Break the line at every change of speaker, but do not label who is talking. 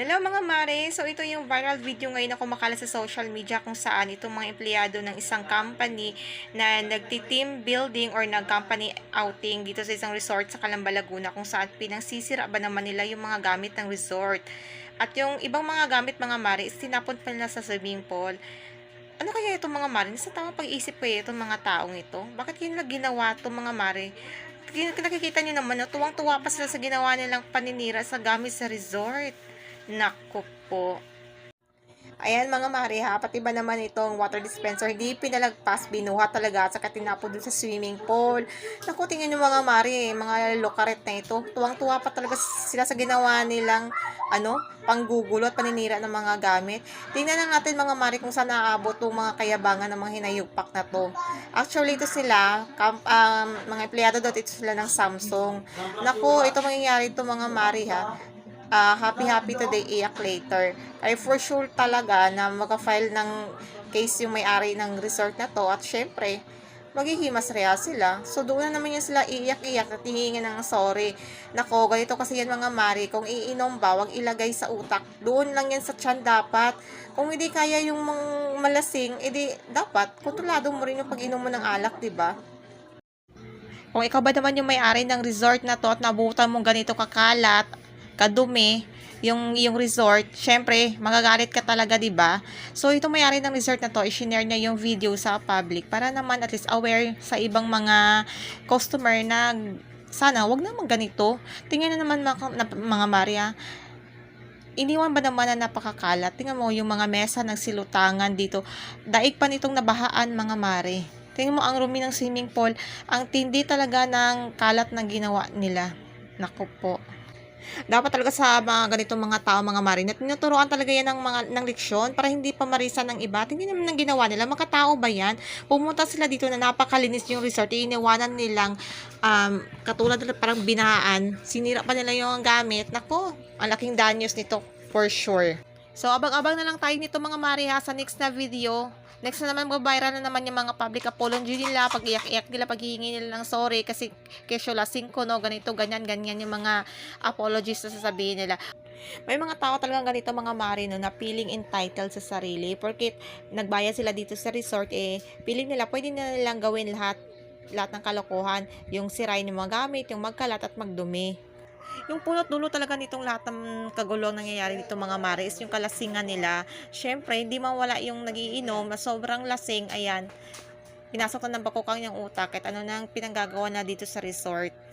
Hello mga mare! So ito yung viral video ngayon na kumakala sa social media kung saan itong mga empleyado ng isang company na nagti-team building or nag-company outing dito sa isang resort sa Calamba, Laguna kung saan pinagsisira ba naman nila yung mga gamit ng resort. At yung ibang mga gamit mga mare is tinapon pa nila sa swimming pool. Ano kaya itong mga mare? Sa tamang pag-iisip kaya itong mga taong ito? Bakit kaya nila ginawa itong mga mare? Nakikita nyo naman, no? tuwang-tuwa pa sila sa ginawa nilang paninira sa gamit sa resort. Nako po. Ayan mga mare ha, pati ba naman itong water dispenser, hindi pinalagpas, binuha talaga at saka tinapon dun sa swimming pool. Naku, tingnan nyo mga mare, mga lokaret na ito. Tuwang-tuwa pa talaga sila sa ginawa nilang ano, panggugulo at paninira ng mga gamit. Tingnan na natin mga mare kung saan naaabot itong mga kayabangan ng mga hinayupak na to. Actually, ito sila, kam- um, mga empleyado daw, ito sila ng Samsung. Naku, ito mangyayari ito mga mare ha ah, happy happy today, iyak later. Ay for sure talaga na magka-file ng case yung may-ari ng resort na to at syempre, maghihimas rea sila. So doon na naman yung sila iiyak-iyak at hihingi ng sorry. Nako, ganito kasi yan mga mari. Kung iinom ba, wag ilagay sa utak. Doon lang yan sa tiyan dapat. Kung hindi kaya yung malasing, edi dapat kontrolado mo rin yung pag-inom mo ng alak, di ba? Kung ikaw ba naman yung may-ari ng resort na to at nabutan mo ganito kakalat, kadumi, yung yung resort, syempre, magagalit ka talaga, 'di ba? So ito may-ari ng resort na to, i-share niya yung video sa public para naman at least aware sa ibang mga customer na sana wag naman ganito. Tingnan na naman mga, na, mga Maria, iniwan ba naman na napakakalat? Tingnan mo yung mga mesa ng silutangan dito. Daig pa nitong nabahaan mga mare. Tingnan mo ang rumi ng swimming pool. Ang tindi talaga ng kalat na ginawa nila. Naku po. Dapat talaga sa mga ganitong mga tao, mga marinat, tinuturoan talaga yan ng, mga, ng leksyon para hindi pa marisa ng iba. Tingnan naman ang ginawa nila. Makatao ba yan? Pumunta sila dito na napakalinis yung resort. Iniwanan nilang um, katulad parang binahaan. Sinira pa nila yung gamit. Nako, ang laking danyos nito for sure. So, abang-abang na lang tayo nito mga Mari sa next na video. Next na naman mag-viral na naman yung mga public apology nila, pag iyak-iyak nila, paghihingi nila ng sorry kasi kesyo lasing ko, no, ganito, ganyan, ganyan yung mga apologies na sasabihin nila. May mga tao talagang ganito mga mari no, na feeling entitled sa sarili porque nagbayad sila dito sa resort eh feeling nila pwede na nilang gawin lahat lahat ng kalokohan yung sirain ng mga gamit yung magkalat at magdumi yung punot dulo talaga nitong lahat ng kagulong nangyayari dito mga mare is yung kalasingan nila. Syempre hindi mawala yung nagiinom na sobrang lasing. Ayan. Pinasok na ng bakukang yung utak at ano nang pinanggagawa na dito sa resort